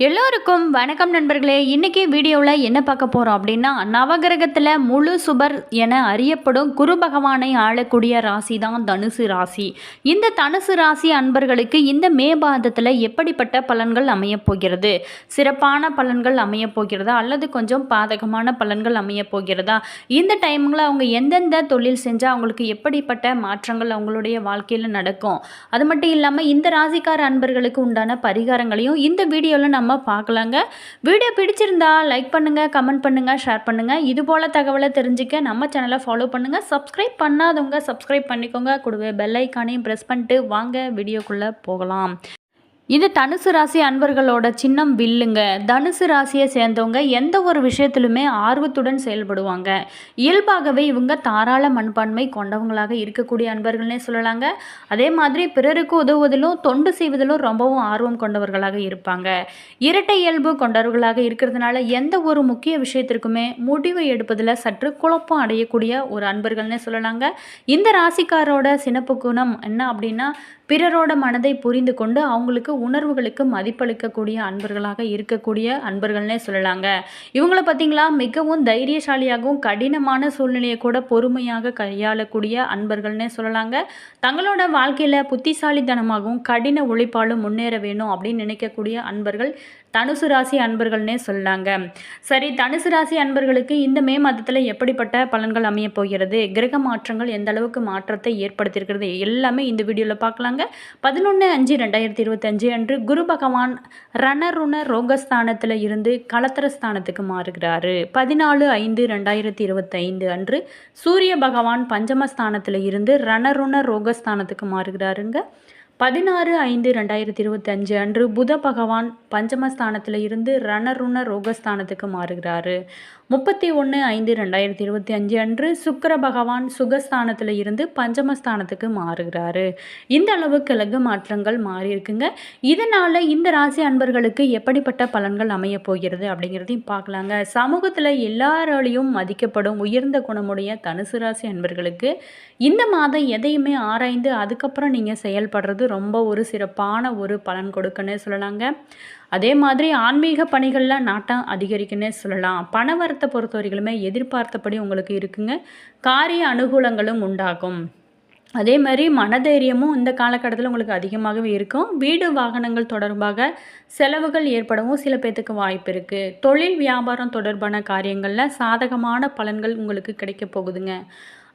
எல்லோருக்கும் வணக்கம் நண்பர்களே. இன்றைக்கி வீடியோவில் என்ன பார்க்க போகிறோம் அப்படின்னா நவகிரகத்தில் முழு சுபர் என அறியப்படும் குரு பகவானை ஆளக்கூடிய ராசி தான் தனுசு ராசி. இந்த தனுசு ராசி அன்பர்களுக்கு இந்த மே மாதத்தில் எப்படிப்பட்ட பலன்கள் அமையப் போகிறது? சிறப்பான பலன்கள் அமையப் போகிறதா? அல்லது கொஞ்சம் பாதகமான பலன்கள் அமையப் போகிறதா? இந்த டைமில் அவங்க எந்தெந்த தொழில் செஞ்சால் அவங்களுக்கு எப்படிப்பட்ட மாற்றங்கள் அவங்களுடைய வாழ்க்கையில் நடக்கும்? அது மட்டும் இல்லாமல் இந்த ராசிக்கார அன்பர்களுக்கு உண்டான பரிகாரங்களையும் இந்த வீடியோவில் நம்ம நம்ம பார்க்கலாங்க. வீடியோ பிடிச்சிருந்தா லைக் பண்ணுங்கள் கமெண்ட் பண்ணுங்கள் ஷேர் பண்ணுங்கள் இது போல் தகவலை தெரிஞ்சுக்க நம்ம சேனலை ஃபாலோ பண்ணுங்கள் சப்ஸ்கிரைப் பண்ணாதவங்க சப்ஸ்கிரைப் பண்ணிக்கோங்க. கூடவே பெல் ஐக்கானையும் ப்ரெஸ் பண்ணிட்டு வாங்க வீடியோக்குள்ளே போகலாம். இது தனுசு ராசி அன்பர்களோட சின்னம் வில்லுங்க. தனுசு ராசியை சேர்ந்தவங்க எந்த ஒரு விஷயத்திலுமே ஆர்வத்துடன் செயல்படுவாங்க. இயல்பாகவே இவங்க தாராள மண்பான்மை கொண்டவங்களாக இருக்கக்கூடிய அன்பர்கள்னே சொல்லலாங்க. அதே மாதிரி பிறருக்கு உதவுவதிலும் தொண்டு செய்வதிலும் ரொம்பவும் ஆர்வம் கொண்டவர்களாக இருப்பாங்க. இரட்டை இயல்பு கொண்டவர்களாக இருக்கிறதுனால எந்த ஒரு முக்கிய விஷயத்திற்குமே முடிவு எடுப்பதில் சற்று குழப்பம் அடையக்கூடிய ஒரு அன்பர்கள்னே சொல்லலாங்க. இந்த ராசிக்காரோட சினப்பு குணம் என்ன அப்படின்னா பிறரோட மனதை புரிந்து கொண்டு அவங்களுக்கு உணர்வுகளுக்கு மதிப்பளிக்கக்கூடிய அன்பர்களாக இருக்கக்கூடிய அன்பர்கள்னே சொல்லலாங்க. இவங்கள பார்த்தீங்களா மிகவும் தைரியசாலியாகவும் கடினமான சூழ்நிலையை கூட பொறுமையாக கையாளக்கூடிய அன்பர்கள்னே சொல்லலாங்க. தங்களோட வாழ்க்கையில் புத்திசாலித்தனமாகவும் கடின உழைப்பாலும் முன்னேற வேணும் அப்படின்னு நினைக்கக்கூடிய அன்பர்கள் தனுசு ராசி அன்பர்கள்னே சொல்லாங்க சரி தனுசு ராசி அன்பர்களுக்கு இந்த மே மாதத்தில் எப்படிப்பட்ட பலன்கள் அமைய போகிறது? கிரக மாற்றங்கள் எந்த அளவுக்கு மாற்றத்தை ஏற்படுத்தியிருக்கிறது? எல்லாமே இந்த வீடியோவில் பார்க்கலாங்க. பதினொன்று அஞ்சு ரெண்டாயிரத்தி இருபத்தஞ்சு அன்று குரு பகவான் ரணருண ரோகஸ்தானத்தில் இருந்து கலத்திரஸ்தானத்துக்கு மாறுகிறாரு. பதினாலு ஐந்து ரெண்டாயிரத்தி இருபத்தைந்து அன்று சூரிய பகவான் பஞ்சமஸ்தானத்தில் இருந்து ரணருண ரோகஸ்தானத்துக்கு மாறுகிறாருங்க. பதினாறு ஐந்து ரெண்டாயிரத்தி இருபத்தி அஞ்சு அன்று புத பகவான் பஞ்சமஸ்தானத்தில் இருந்து ரணருண ரோகஸ்தானத்துக்கு மாறுகிறாரு. முப்பத்தி ஒன்று ஐந்து ரெண்டாயிரத்தி இருபத்தி அஞ்சு அன்று சுக்கர பகவான் சுகஸ்தானத்தில் இருந்து பஞ்சமஸ்தானத்துக்கு மாறுகிறாரு. இந்த அளவு கிழகு மாற்றங்கள் மாறி இருக்குங்க. இதனால் இந்த ராசி அன்பர்களுக்கு எப்படிப்பட்ட பலன்கள் அமைய போகிறது அப்படிங்கிறதையும் பார்க்கலாங்க. சமூகத்தில் எல்லாராலையும் மதிக்கப்படும் உயர்ந்த குணமுடைய தனுசு ராசி அன்பர்களுக்கு இந்த மாதம் எதையுமே ஆராய்ந்து அதுக்கப்புறம் நீங்கள் செயல்படுறது ரொம்ப ஒரு சிறப்பான ஒரு பலன் கொடுக்குன்னு சொல்லலாங்க. அதே மாதிரி ஆன்மீக பணிகளில் நாட்டம் அதிகரிக்குன்னே சொல்லலாம். பண வரத்தை பொறுத்த வரைகளுமே எதிர்பார்த்தபடி உங்களுக்கு இருக்குங்க. காரிய அனுகூலங்களும் உண்டாகும். அதே மாதிரி மனதைரியமும் இந்த காலகட்டத்தில் உங்களுக்கு அதிகமாகவே இருக்கும். வீடு வாகனங்கள் தொடர்பாக செலவுகள் ஏற்படவும் சில பேர்த்துக்கு வாய்ப்பு இருக்குது தொழில் வியாபாரம் தொடர்பான காரியங்களில் சாதகமான பலன்கள் உங்களுக்கு கிடைக்க போகுதுங்க.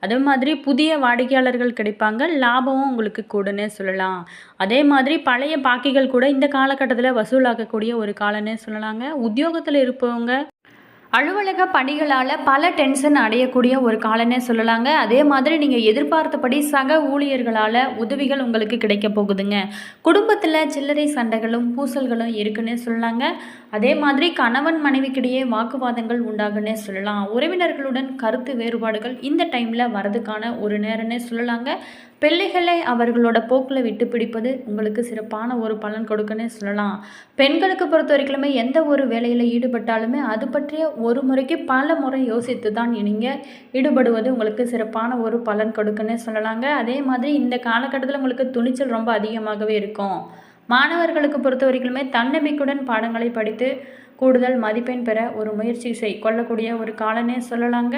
அதே மாதிரி புதிய வாடிக்கையாளர்கள் கிடைப்பாங்க லாபமும் உங்களுக்கு கூடனே சொல்லலாம். அதே மாதிரி பழைய பாக்கிகள் கூட இந்த காலகட்டத்தில் வசூலாக்கக்கூடிய ஒரு காலனே சொல்லலாங்க. உத்தியோகத்தில் இருப்பவங்க அலுவலக பணிகளால் பல டென்ஷன் அடையக்கூடிய ஒரு காலனே சொல்லலாங்க. அதே மாதிரி நீங்கள் எதிர்பார்த்தபடி சக ஊழியர்களால் உதவிகள் உங்களுக்கு கிடைக்க போகுதுங்க. குடும்பத்தில் சில்லறை சண்டைகளும் பூசல்களும் இருக்குன்னு சொல்லலாங்க. அதே மாதிரி கணவன் மனைவிக்கிடையே வாக்குவாதங்கள் உண்டாகுன்னே சொல்லலாம். உறவினர்களுடன் கருத்து வேறுபாடுகள் இந்த டைமில் வரதுக்கான ஒரு நேரம்னே சொல்லலாங்க. பிள்ளைகளை அவர்களோட போக்கில் விட்டு பிடிப்பது உங்களுக்கு சிறப்பான ஒரு பலன் கொடுக்குன்னே சொல்லலாம். பெண்களுக்கு பொறுத்த வரைக்குமே எந்த ஒரு வேலையில் ஈடுபட்டாலுமே அது பற்றிய ஒரு முறைக்கு பல முறை யோசித்து தான் நீங்கள் ஈடுபடுவது உங்களுக்கு சிறப்பான ஒரு பலன் கொடுக்குன்னே சொல்லலாங்க. அதே மாதிரி இந்த காலகட்டத்தில் உங்களுக்கு துணிச்சல் ரொம்ப அதிகமாகவே இருக்கும். மாணவர்களுக்கு பொறுத்த வரைக்குமே தன்னம்பிக்கையுடன் பாடங்களை படித்து கூடுதல் மதிப்பெண் பெற ஒரு முயற்சி செய். கொள்ளக்கூடிய ஒரு காலனே சொல்லலாங்க.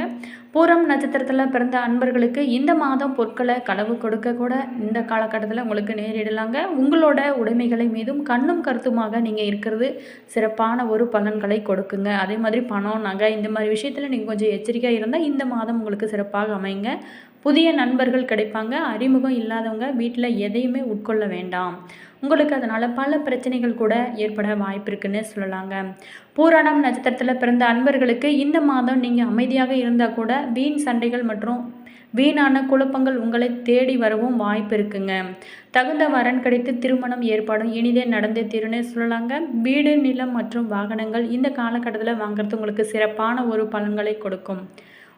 பூரம் நட்சத்திரத்தில் பிறந்த அன்பர்களுக்கு இந்த மாதம் பொருட்களை களவு கொடுக்க கூட இந்த காலகட்டத்தில் உங்களுக்கு நேரிடலாங்க. உங்களோட உடைமைகளை மீதும் கண்ணும் கருத்துமாக நீங்கள் இருக்கிறது சிறப்பான ஒரு பலன்களை கொடுக்குங்க. அதே மாதிரி பணம் நகை இந்த மாதிரி விஷயத்தில் நீங்கள் கொஞ்சம் எச்சரிக்கையாக இருந்தால் இந்த மாதம் உங்களுக்கு சிறப்பாக அமைங்க புதிய நண்பர்கள் கிடைப்பாங்க அறிமுகம் இல்லாதவங்க வீட்டில் எதையுமே உட்கொள்ள வேண்டாம். உங்களுக்கு அதனால் பல பிரச்சனைகள் கூட ஏற்பட வாய்ப்பு இருக்குன்னு சொல்லலாங்க. பூராடம் நட்சத்திரத்தில் பிறந்த அன்பர்களுக்கு இந்த மாதம் நீங்கள் அமைதியாக இருந்தால் கூட வீண் சண்டைகள் மற்றும் வீணான குழப்பங்கள் உங்களை தேடி வரவும் வாய்ப்பு இருக்குங்க தகுந்த வரன் கிடைத்து திருமணம் ஏற்பாடும் இனிதே நடந்தே தீருன்னு சொல்லலாங்க. வீடு நிலம் மற்றும் வாகனங்கள் இந்த காலகட்டத்தில் வாங்குறது உங்களுக்கு சிறப்பான ஒரு பலன்களை கொடுக்கும்.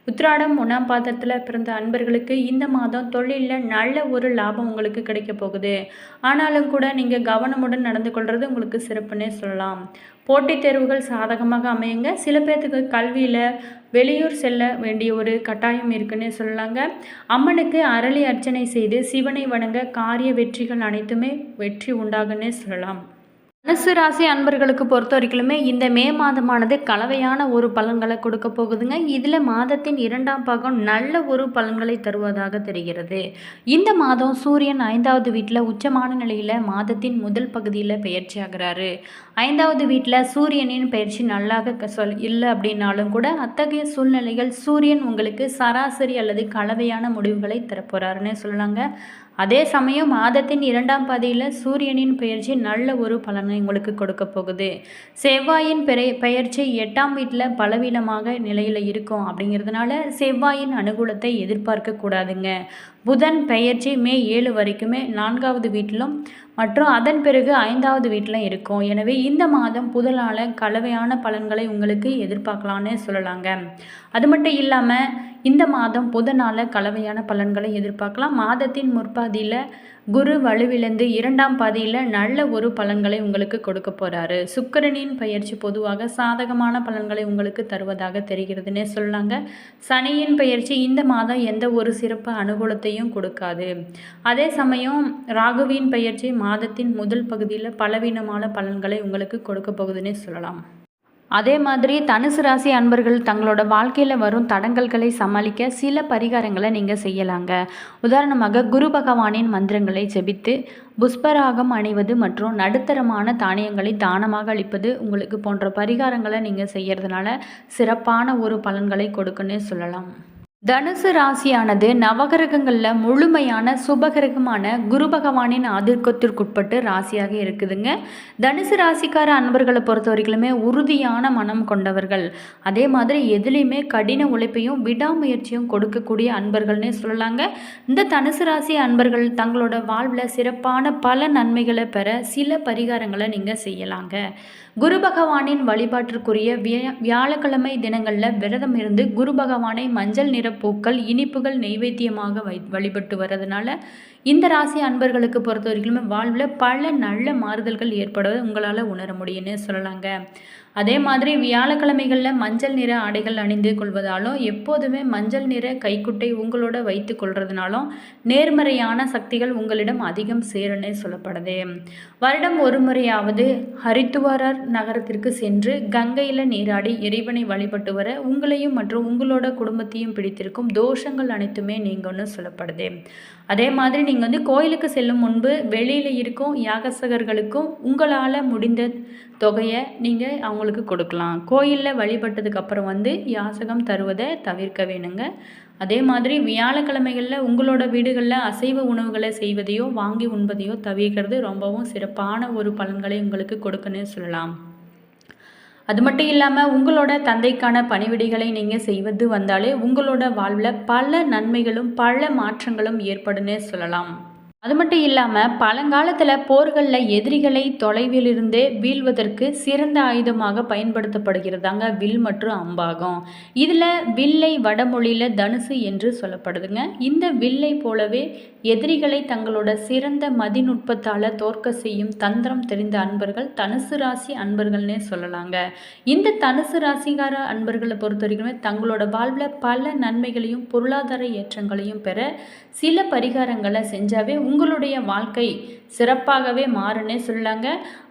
உத்ராடம் ஒன்றாம் பாதத்தில் பிறந்த அன்பர்களுக்கு இந்த மாதம் தொழிலில் நல்ல ஒரு லாபம் உங்களுக்கு கிடைக்க போகுது. ஆனாலும் கூட நீங்கள் கவனமுடன் நடந்து கொள்வது உங்களுக்கு சிறப்புன்னே சொல்லலாம். போட்டித் தேர்வுகள் சாதகமாக அமையுங்க. சில பேர்த்துக்கு கல்வியில் வெளியூர் செல்ல வேண்டிய ஒரு கட்டாயம் இருக்குன்னு சொல்லலாங்க. அம்மனுக்கு அரளி அர்ச்சனை செய்து சிவனை வணங்க காரிய வெற்றிகள் அனைத்துமே வெற்றி உண்டாகுன்னே சொல்லலாம். தனுசு ராசி அன்பர்களுக்கு பொறுத்த வரைக்குமே இந்த மே மாதமானது கலவையான ஒரு பலன்களை கொடுக்க போகுதுங்க. இதில் மாதத்தின் இரண்டாம் பாகம் நல்ல ஒரு பலன்களை தருவதாக தெரிகிறது. இந்த மாதம் சூரியன் ஐந்தாவது வீட்டில் உச்சமான நிலையில் மாதத்தின் முதல் பகுதியில் பயிற்சி ஆகிறாரு. ஐந்தாவது வீட்டில் சூரியனின் பயிற்சி நல்லாக சொல் இல்லை அப்படின்னாலும் கூட அத்தகைய சூழ்நிலைகள் சூரியன் உங்களுக்கு சராசரி அல்லது கலவையான முடிவுகளை தரப்போகிறாருன்னு சொல்லலாங்க. அதே சமயம் மாதத்தின் இரண்டாம் பாதியில் சூரியனின் பெயர்ச்சி நல்ல ஒரு பலனை உங்களுக்கு கொடுக்க போகுது. செவ்வாயின் பெரிய பெயர்ச்சி எட்டாம் வீட்டில் பலவீனமாக நிலையில் இருக்கும். அப்படிங்கிறதுனால செவ்வாயின் அனுகூலத்தை எதிர்பார்க்க கூடாதுங்க. புதன் பெயர்ச்சி மே ஏழு வரைக்குமே நான்காவது வீட்டிலும் மற்றும் அதன் பிறகு ஐந்தாவது வீட்டிலும் இருக்கும். எனவே இந்த மாதம் புதனால கலவையான பலன்களை உங்களுக்கு எதிர்பார்க்கலான்னு சொல்லலாங்க. அது மட்டும் இல்லாமல் இந்த மாதம் புதனால் கலவையான பலன்களை எதிர்பார்க்கலாம். மாதத்தின் முற்பாதியில் குரு வலுவிழந்து இரண்டாம் பாதியில் நல்ல ஒரு பலன்களை உங்களுக்கு கொடுக்க போகிறாரு சுக்கரனின் பயிற்சி பொதுவாக சாதகமான பலன்களை உங்களுக்கு தருவதாக தெரிகிறதுனே சொல்லாங்க சனியின் பயிற்சி இந்த மாதம் எந்த ஒரு சிறப்பு அனுகூலத்தையும் கொடுக்காது. அதே சமயம் ராகுவின் பயிற்சி மாதத்தின் முதல் பகுதியில் பலவீனமான பலன்களை உங்களுக்கு கொடுக்க போகுதுன்னே சொல்லலாம். அதே மாதிரி தனுசு ராசி அன்பர்கள் தங்களோட வாழ்க்கையில் வரும் தடங்கல்களை சமாளிக்க சில பரிகாரங்களை நீங்கள் செய்யலாங்க. உதாரணமாக குரு பகவானின் மந்திரங்களை செபித்து புஷ்பராகம் அணிவது மற்றும் நடுத்தரமான தானியங்களை தானமாக அளிப்பது உங்களுக்கு போன்ற பரிகாரங்களை நீங்கள் செய்கிறதுனால சிறப்பான ஒரு பலன்களை கொடுக்குன்னே சொல்லலாம். தனுசு ராசியானது நவகிரகங்களில் முழுமையான சுபகிரகமான குரு பகவானின் ஆதிக்கத்திற்குட்பட்டு ராசியாக இருக்குதுங்க. தனுசு ராசிக்கார அன்பர்களை பொறுத்த வரைக்குமே உறுதியான மனம் கொண்டவர்கள். அதே மாதிரி எதுலேயுமே கடின உழைப்பையும் விடாமுயற்சியும் கொடுக்கக்கூடிய அன்பர்கள்னே சொல்லலாங்க. இந்த தனுசு ராசி அன்பர்கள் தங்களோட வாழ்வில் சிறப்பான பல நன்மைகளை பெற சில பரிகாரங்களை நீங்கள் செய்யலாங்க. குரு பகவானின் வழிபாட்டிற்குரிய வியாழக்கிழமை தினங்களில் விரதம் இருந்து குரு பகவானை மஞ்சள் நிற பூக்கள் இனிப்புகள் நெய்வேத்தியமாக வை வழிபட்டு வர்றதுனால இந்த ராசி அன்பர்களுக்கு பொறுத்த வரைக்குமே வாழ்வில் பல நல்ல மாறுதல்கள் ஏற்படுவதை உங்களால் உணர முடியும்னு சொல்லலாங்க. அதே மாதிரி வியாழக்கிழமைகளில் மஞ்சள் நிற ஆடைகள் அணிந்து கொள்வதாலும் எப்போதுமே மஞ்சள் நிற கைக்குட்டை உங்களோட வைத்து கொள்றதுனாலும் நேர்மறையான சக்திகள் உங்களிடம் அதிகம் சேரனே சொல்லப்படுது. வருடம் ஒரு முறையாவது ஹரித்துவாரர் நகரத்திற்கு சென்று கங்கையில் நீராடி இறைவனை வழிபட்டு வர உங்களையும் மற்றும் உங்களோட குடும்பத்தையும் பிடித்திருக்கும் தோஷங்கள் அனைத்துமே நீங்கன்னு சொல்லப்படுது. அதே மாதிரி நீங்கள் வந்து கோயிலுக்கு செல்லும் முன்பு வெளியில் இருக்கும் யாகசகர்களுக்கும் உங்களால் முடிந்த தொகையை நீங்கள் அவங்களுக்கு கொடுக்கலாம். கோயிலில் வழிபட்டதுக்கப்புறம் வந்து யாசகம் தருவதை தவிர்க்க வேணுங்க. அதே மாதிரி வியாழக்கிழமைகளில் உங்களோட வீடுகளில் அசைவ உணவுகளை செய்வதையோ வாங்கி உண்பதையோ தவிர்க்கிறது ரொம்பவும் சிறப்பான ஒரு பலன்களை உங்களுக்கு கொடுக்குன்னு சொல்லலாம். அது மட்டும் இல்லாமல் உங்களோட தந்தைக்கான பணிவிடைகளை நீங்கள் செய்வது வந்தாலே உங்களோட வாழ்வில் பல நன்மைகளும் பல மாற்றங்களும் ஏற்படுன்னு சொல்லலாம். அது மட்டும் இல்லாமல் பழங்காலத்தில் போர்களில் எதிரிகளை தொலைவிலிருந்தே வீழ்வதற்கு சிறந்த ஆயுதமாக பயன்படுத்தப்படுகிறதாங்க வில் மற்றும் அம்பாகம். இதில் வில்லை வடமொழியில் தனுசு என்று சொல்லப்படுதுங்க. இந்த வில்லை போலவே எதிரிகளை தங்களோட சிறந்த மதிநுட்பத்தால் தோற்க செய்யும் தந்திரம் தெரிந்த அன்பர்கள் தனுசு ராசி அன்பர்கள்னே சொல்லலாங்க. இந்த தனுசு ராசிகார அன்பர்களை பொறுத்த வரைக்குமே தங்களோட வாழ்வில் பல நன்மைகளையும் பொருளாதார ஏற்றங்களையும் பெற சில பரிகாரங்களை செஞ்சாவே உங்களுடைய வாழ்க்கை சிறப்பாகவே மாறுன்னே சொல்லாங்க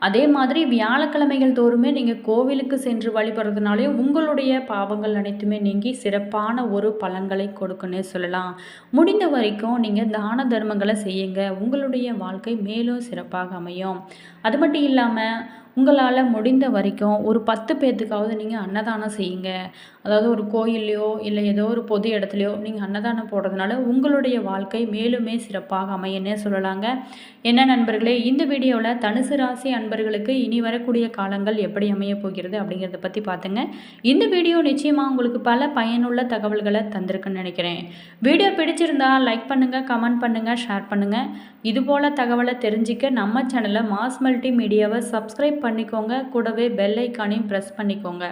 அதே மாதிரி வியாழக்கிழமைகள் தோறுமே நீங்கள் கோவிலுக்கு சென்று வழிபடுறதுனாலே உங்களுடைய பாவங்கள் அனைத்துமே நீங்கி சிறப்பான ஒரு பலன்களை கொடுக்குன்னே சொல்லலாம். முடிந்த வரைக்கும் நீங்கள் தான தர்மங்களை செய்யுங்க. உங்களுடைய வாழ்க்கை மேலும் சிறப்பாக அமையும். அது மட்டும் இல்லாமல் உங்களால் முடிந்த வரைக்கும் ஒரு பத்து பேர்த்துக்காவது நீங்கள் அன்னதானம் செய்யுங்க. அதாவது ஒரு கோயில்லையோ இல்லை ஏதோ ஒரு பொது இடத்துலையோ நீங்கள் அன்னதானம் போடுறதுனால உங்களுடைய வாழ்க்கை மேலுமே சிறப்பாக அமையன்னே சொல்லலாங்க. என்ன நண்பர்களே இந்த வீடியோவில் தனுசு ராசி அன்பர்களுக்கு இனி வரக்கூடிய காலங்கள் எப்படி அமைய போகிறது அப்படிங்கிறத பற்றி பார்த்துங்க இந்த வீடியோ நிச்சயமாக உங்களுக்கு பல பயனுள்ள தகவல்களை தந்திருக்குன்னு நினைக்கிறேன். வீடியோ பிடிச்சிருந்தா லைக் பண்ணுங்கள் கமெண்ட் பண்ணுங்கள் ஷேர் பண்ணுங்கள் இதுபோல் தகவலை தெரிஞ்சிக்க நம்ம சேனலை மாஸ் மல்டி மீடியாவை சப்ஸ்கிரைப் பண்ணிக்கோங்க. கூடவே பெல் ஐக்கானையும் ப்ரெஸ் பண்ணிக்கோங்க.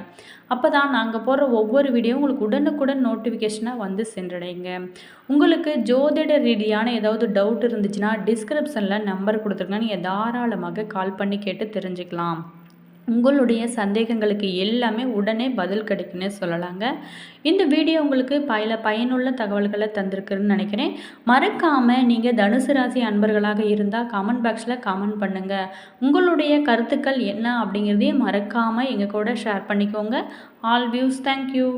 அப்போ தான் நாங்கள் போடுற ஒவ்வொரு வீடியோ உங்களுக்கு உடனுக்குடன் நோட்டிஃபிகேஷனாக வந்து சென்றடைங்க. உங்களுக்கு ஜோதிட ரீதியான ஏதாவது டவுட் இருந்துச்சுன்னா டிஸ்கிரிப்ஷனில் நம்பர் கொடுத்துருங்க. நீங்கள் தாராளமாக கால் பண்ணி கேட்டு தெரிஞ்சுக்கலாம். உங்களுடைய சந்தேகங்களுக்கு எல்லாமே உடனே பதில் கிடைக்குன்னு சொல்லலாங்க. இந்த வீடியோ உங்களுக்கு பல பயனுள்ள தகவல்களை தந்திருக்குன்னு நினைக்கிறேன். மறக்காமல் நீங்கள் தனுசு ராசி அன்பர்களாக இருந்தால் கமெண்ட் பாக்ஸில் கமெண்ட் பண்ணுங்கள் உங்களுடைய கருத்துக்கள் என்ன அப்படிங்கிறதையும் மறக்காமல் எங்கள் கூட ஷேர் பண்ணிக்கோங்க. All views thank you